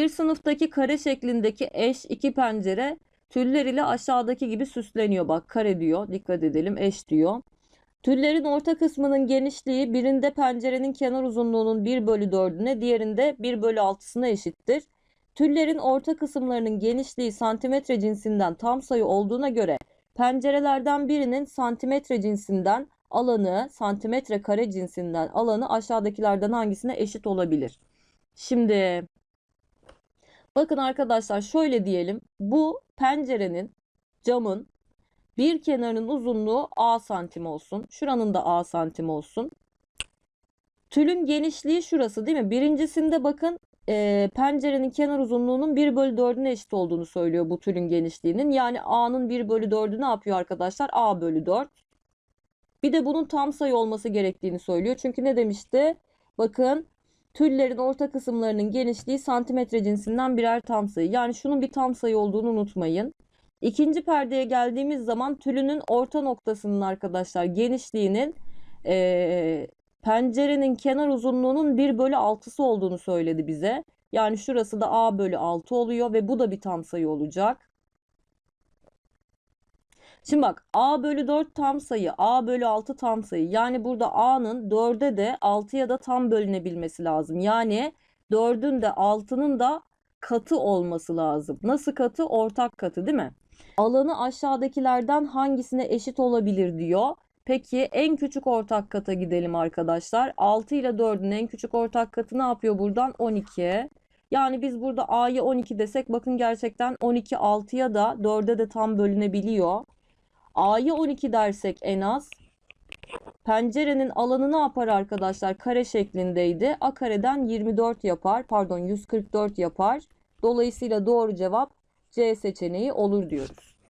Bir sınıftaki kare şeklindeki eş iki pencere tüller ile aşağıdaki gibi süsleniyor. Bak kare diyor. Dikkat edelim eş diyor. Tüllerin orta kısmının genişliği birinde pencerenin kenar uzunluğunun 1 bölü 4'üne diğerinde 1 bölü 6'sına eşittir. Tüllerin orta kısımlarının genişliği santimetre cinsinden tam sayı olduğuna göre pencerelerden birinin santimetre cinsinden alanı santimetre kare cinsinden alanı aşağıdakilerden hangisine eşit olabilir? Şimdi bakın arkadaşlar şöyle diyelim. Bu pencerenin camın bir kenarının uzunluğu A santim olsun. Şuranın da A santim olsun. Tülün genişliği şurası değil mi? Birincisinde bakın e, pencerenin kenar uzunluğunun 1 bölü 4'üne eşit olduğunu söylüyor bu tülün genişliğinin. Yani A'nın 1 bölü 4'ü ne yapıyor arkadaşlar? A bölü 4. Bir de bunun tam sayı olması gerektiğini söylüyor. Çünkü ne demişti? Bakın tüllerin orta kısımlarının genişliği santimetre cinsinden birer tam sayı. Yani şunun bir tam sayı olduğunu unutmayın. İkinci perdeye geldiğimiz zaman tülünün orta noktasının arkadaşlar genişliğinin eee, pencerenin kenar uzunluğunun 1 bölü 6'sı olduğunu söyledi bize. Yani şurası da A bölü 6 oluyor ve bu da bir tam sayı olacak. Şimdi bak A bölü 4 tam sayı, A bölü 6 tam sayı. Yani burada A'nın 4'e de 6'ya da tam bölünebilmesi lazım. Yani 4'ün de 6'nın da katı olması lazım. Nasıl katı? Ortak katı değil mi? Alanı aşağıdakilerden hangisine eşit olabilir diyor. Peki en küçük ortak kata gidelim arkadaşlar. 6 ile 4'ün en küçük ortak katı ne yapıyor buradan? 12. Yani biz burada A'ya 12 desek bakın gerçekten 12 6'ya da 4'e de tam bölünebiliyor. A'ya 12 dersek en az pencerenin alanı ne yapar arkadaşlar? Kare şeklindeydi. A kareden 24 yapar. Pardon 144 yapar. Dolayısıyla doğru cevap C seçeneği olur diyoruz.